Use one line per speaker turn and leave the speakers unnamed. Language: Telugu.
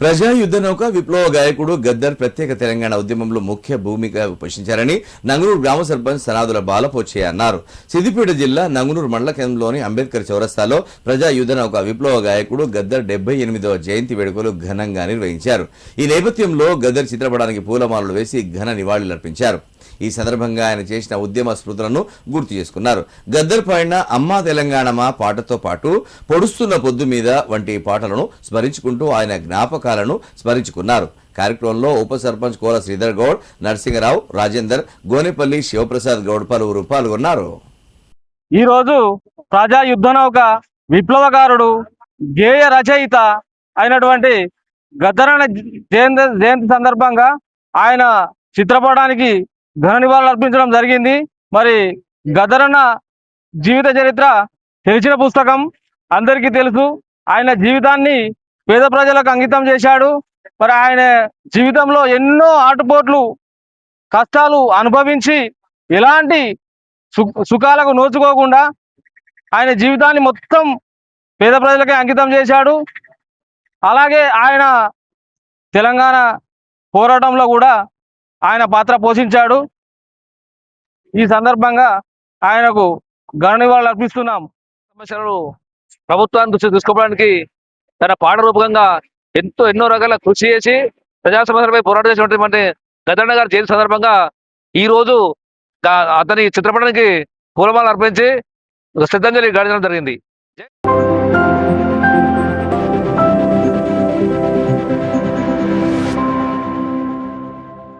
ప్రజాయుద్ధ నౌక విప్లవ గాయకుడు గద్దర్ ప్రత్యేక తెలంగాణ ఉద్యమంలో ముఖ్య భూమిక పోషించారని నంగునూరు గ్రామ సర్పంచ్ సనాదుల బాలపోచయ్య అన్నారు. సిద్దిపేట జిల్లా నంగునూరు మండల కేంద్రంలోని అంబేద్కర్ చౌరస్తాలో ప్రజాయుద్ధ నౌక విప్లవ గాయకుడు గద్దర్ డెబ్బై ఎనిమిదవ జయంతి వేడుకలు ఘనంగా నిర్వహించారు. ఈ నేపథ్యంలో గద్దర్ చిత్రపటానికి పూలమాలలు వేసి ఘన నివాళులర్పించారు. ఈ సందర్భంగా ఆయన చేసిన ఉద్యమ స్మృతులను గుర్తు చేసుకున్నారు. గద్దర్ పాడిన అమ్మా తెలంగాణమా పాటతో పాటు పొడుస్తున్న పొద్దు మీద వంటి పాటలను స్మరించుకుంటూ ఆయన జ్ఞాపకాలను స్మరించుకున్నారు. కార్యక్రమంలో ఉప సర్పంచ్ కోల శ్రీధర్ గౌడ్ నరసింహరావు రాజేందర్ గోనేపల్లి శివప్రసాద్ గౌడ్ పలువురు పాల్గొన్నారు
రోజు ప్రజా యుద్ధనౌక విప్లవకారుడు గేయ రచయిత అయినటువంటి గద్దరణ జయంతి జయంతి సందర్భంగా ఆయన చిత్రపటానికి ఘన నివాళులు అర్పించడం జరిగింది. మరి గదరన్న జీవిత చరిత్ర తెలిసిన పుస్తకం అందరికీ తెలుసు. ఆయన జీవితాన్ని పేద ప్రజలకు అంకితం చేశాడు. మరి ఆయన జీవితంలో ఎన్నో ఆటుపోట్లు కష్టాలు అనుభవించి ఎలాంటి సుఖాలకు నోచుకోకుండా ఆయన జీవితాన్ని మొత్తం పేద ప్రజలకే అంకితం చేశాడు. అలాగే ఆయన తెలంగాణ పోరాటంలో కూడా ఆయన పాత్ర పోషించాడు. ఈ సందర్భంగా ఆయనకు ఘన నివాళులు అర్పిస్తున్నాం.
సమస్యలను ప్రభుత్వాన్ని దృష్టి తీసుకోవడానికి తన పాఠరూపకంగా ఎంతో ఎన్నో రకాల కృషి చేసి ప్రజా సమస్యలపై పోరాటం చేసినటువంటి గదన్న గారు జయంతి సందర్భంగా ఈ రోజు అతని చిత్రపటానికి పూలమాలు అర్పించి శ్రద్ధాంజలి గాడించడం జరిగింది.